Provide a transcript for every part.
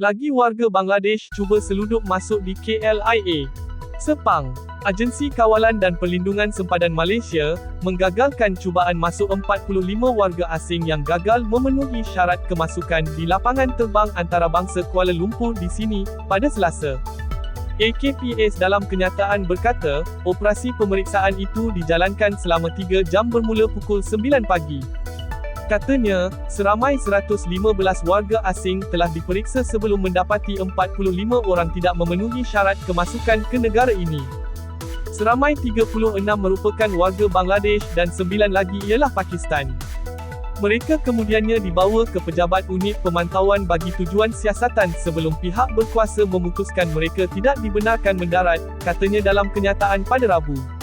Lagi warga Bangladesh cuba selundup masuk di KLIA. Sepang, Agensi Kawalan dan Perlindungan Sempadan Malaysia, menggagalkan cubaan masuk 45 warga asing yang gagal memenuhi syarat kemasukan di lapangan terbang antarabangsa Kuala Lumpur di sini, pada Selasa. AKPS dalam kenyataan berkata, operasi pemeriksaan itu dijalankan selama 3 jam bermula pukul 9 pagi. Katanya, seramai 115 warga asing telah diperiksa sebelum mendapati 45 orang tidak memenuhi syarat kemasukan ke negara ini. Seramai 36 merupakan warga Bangladesh dan 9 lagi ialah Pakistan. Mereka kemudiannya dibawa ke pejabat unit pemantauan bagi tujuan siasatan sebelum pihak berkuasa memutuskan mereka tidak dibenarkan mendarat, katanya dalam kenyataan pada Rabu.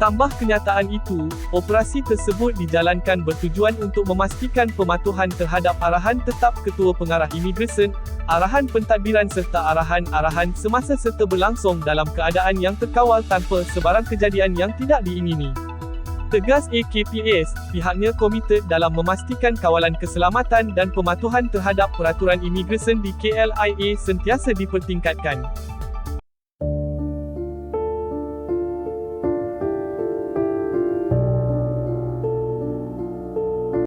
Tambah kenyataan itu, operasi tersebut dijalankan bertujuan untuk memastikan pematuhan terhadap arahan tetap Ketua Pengarah Imigresen, arahan pentadbiran serta arahan-arahan semasa serta berlangsung dalam keadaan yang terkawal tanpa sebarang kejadian yang tidak diingini. Tegas AKPS, pihaknya komited dalam memastikan kawalan keselamatan dan pematuhan terhadap peraturan imigresen di KLIA sentiasa dipertingkatkan.